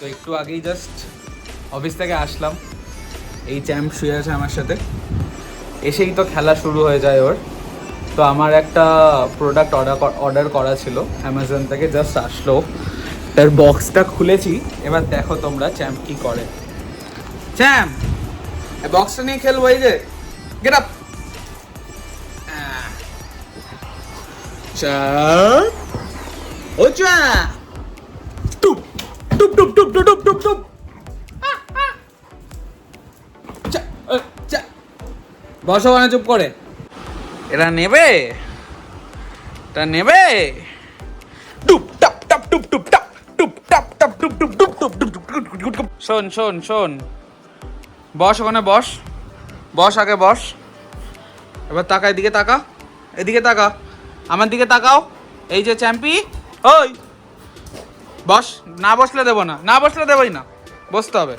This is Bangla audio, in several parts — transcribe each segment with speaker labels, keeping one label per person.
Speaker 1: তো একটু আগেই জাস্ট অফিস থেকে আসলাম। এই চ্যাম্প শুয়ে আছে আমার সাথে। এসেই তো খেলা শুরু হয়ে যায় ওর। তো আমার একটা প্রোডাক্ট অর্ডার অর্ডার করা ছিল অ্যামাজন থেকে জাস্ট আসলো। তার বক্সটা খুলেছি। এবার দেখো তোমরা চ্যাম্প কি করে। চ্যাম্প বক্সটা নিয়ে খেলব এই যে। গেট আপ চ্যাম্প ও চ্যাম্প টুপ টুপ টুপ টুপ টুপ টুপ বসো মানে চুপ করে এরা নেবে এটা নেবে টুপ টাপ টাপ টুপ টুপ টাপ টুপ টাপ টাপ টুপ টুপ টুপ টুপ টুপ টুপ টুপ শোন শোন শোন বস ওখানে বস বস আগে বস এবার তাকা এদিকে তাকা এদিকে তাকা আমার দিকে তাকাও এই যে চ্যাম্পি ওই বস, না বসলে দেবো না। না বসলে দেবোই না। বসতে হবে।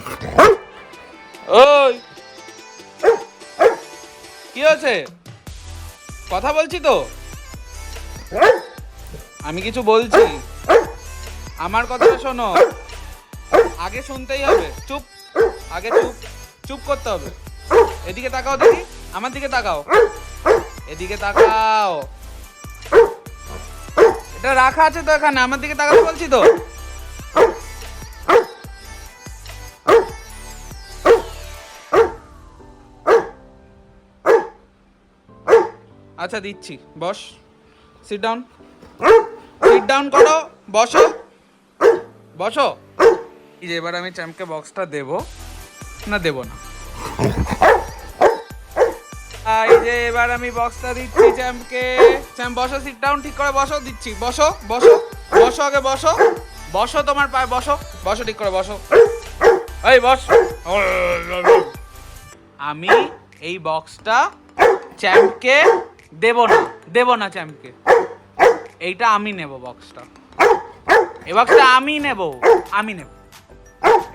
Speaker 1: ওই। কি হয়েছে? কথা বলছি তো? আমি কিছু বলছি। আমার কথা শোনো। আগে শুনতেই হবে। চুপ। আগে চুপ। চুপ করতে হবে। এদিকে তাকাও দেখি। আমার দিকে তাকাও। এদিকে তাকাও। এটা রাখা আছে তো এখানে, আমার দিকে তাকাতে বলছি তো। আচ্ছা দিচ্ছি। বস সিট ডাউন সিট ডাউন করো, বসো। বসো। এবার আমি চ্যাম্পকে বক্সটা দেব। না দেব না। এই যে এবার আমি বক্সটা দিচ্ছি চ্যাম্পকে চ্যাম্প বসো সিট ডাউন ঠিক করে বসো, দিচ্ছি। বসো বসো বসো আগে, বসো। বসো তোমার পায়ে, বসো বসো, ঠিক করে বসো। এই, বস। আমি এই বক্সটা চ্যাম্পকে দেব না দেব না চ্যাম্পকে এইটা আমি নেব বক্সটা এই বক্সটা আমি নেব আমি নেব।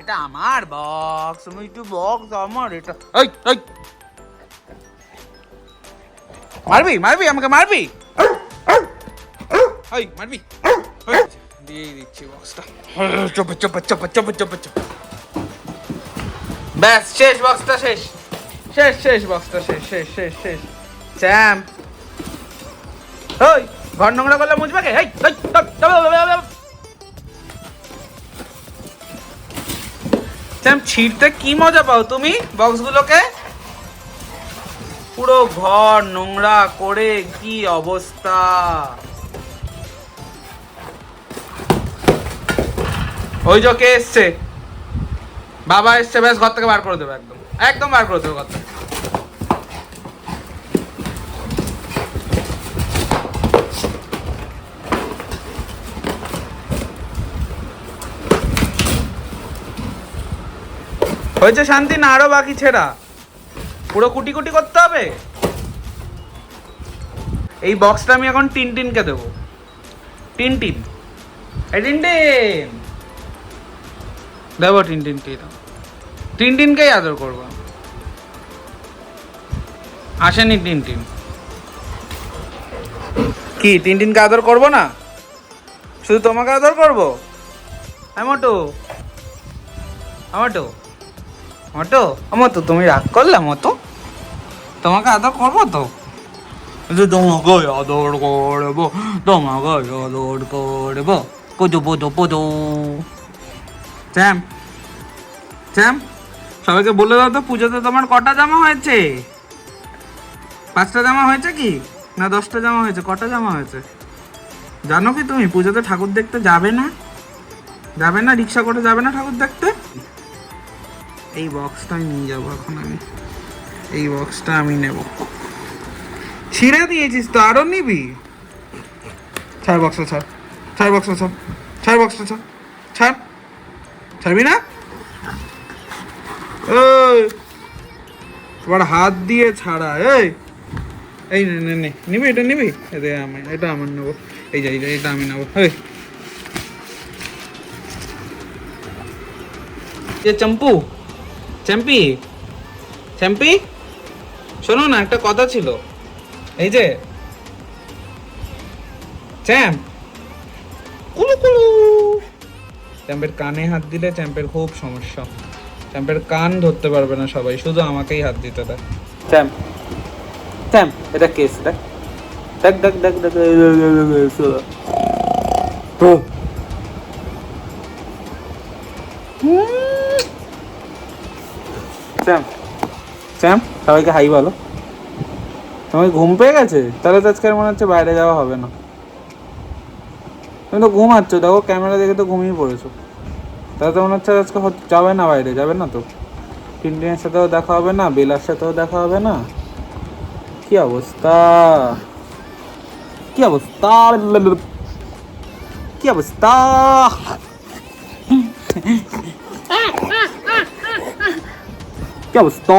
Speaker 1: এটা আমার বক্স আমি একটু বক্স আমার এটা। এই এই। মারবি মারবি আমাকে মারবি। এই মারবি। দিয়েই দিচ্ছি বক্সটা chop chop chop chop chop chop. ব্যাস শেষ বক্সটা শেষ। শেষ শেষ বক্সটা শেষ শেষ শেষ শেষ। চ্যাম্প। ওই ঘর নোংরা করলে মুছবে কে? এই। চ্যাম্প ছিঁড়তে কি মজা পাও তুমি বক্সগুলোকে পুরো ঘর নোংরা করে কি অবস্থা? ওই যে কে এসছে? বাবা এসছে, ব্যাস ঘর থেকে বার করে দেবে একদম। একদম বার করে দেবে ঘর থেকে। হয়েছে শান্তি, না আরও বাকি ছেঁড়া। পুরো কুটি কুটি করতে হবে? এই বক্সটা আমি এখন টিনটিনকে দেবো। টিন টিন। এই টিনটিন দেবো টিনটিনকে দাও। টিনটিনকেই আদর করব। আসেনি টিন টিন। কি টিনটিনকে আদর করব না? শুধু তোমাকে আদর করব? হ্যাঁ মোটু। আমাটো মতো মতো তুমি রাগ করলে মতো তোমাকে আদর করব তো? যে তোমাকে আদর করব তোমাকে আদর করব। পুজো পুজো পুজো। চ্যাম চ্যাম সবাইকে বলে দাও তো পুজোতে তোমার কটা জামা হয়েছে? পাঁচটা জামা হয়েছে কি? না দশটা জামা হয়েছে? কটা জামা হয়েছে? জানো কি তুমি পুজোতে ঠাকুর দেখতে যাবে না? যাবে না রিক্সা করে যাবে না ঠাকুর দেখতে? এই বক্সটা নিয়ে যাব এখন আমি। এই বক্সটা আমি নেব। ছিঁড়ে দিয়েছিস তো আরও নিবি? ছাড় বক্সটা ছাড়। ছাড় বক্সটা ছাড়। ছাড় বক্সটা ছাড়। ছাড়। ছাড়বি না? এবার হাত দিয়ে ছাড়া এই। এই নে নে নিবি এটা নিবি? এটা আমি এটা আমার নেব। এই যে এই যে, এটা আমি নেব। এই। যে চম্পু। চ্যাম্পি চ্যাম্পি শোনো না একটা কথা ছিল এই যে চ্যাম্প কুলু কুলু চ্যাম্পের কানে হাত দিলে চ্যাম্পের খুব সমস্যা চ্যাম্পের কান ধরতে পারবে না সবাই শুধু আমাকেই হাত দিতে দেয় চ্যাম্প চ্যাম্প এটা কেস দেখ দেখ দেখ দেখ দেখ চ্যাম্প চ্যাম্প সবাইকে হাই বলো। তোমার ঘুম পেয়ে গেছে? তাহলে তো আজকে মনে হচ্ছে বাইরে যাওয়া হবে না। তুমি তো ঘুমাচ্ছ, দেখো ক্যামেরা দেখে তো ঘুমিয়ে পড়েছো। তাহলে তো মনে হচ্ছে আজকে যাবে না বাইরে, যাবে না তো। টিনটিনের সাথেও দেখা হবে না, বেলার সাথেও দেখা হবে না। কি অবস্থা? কি অবস্থা? কি অবস্থা? কি অবস্থা?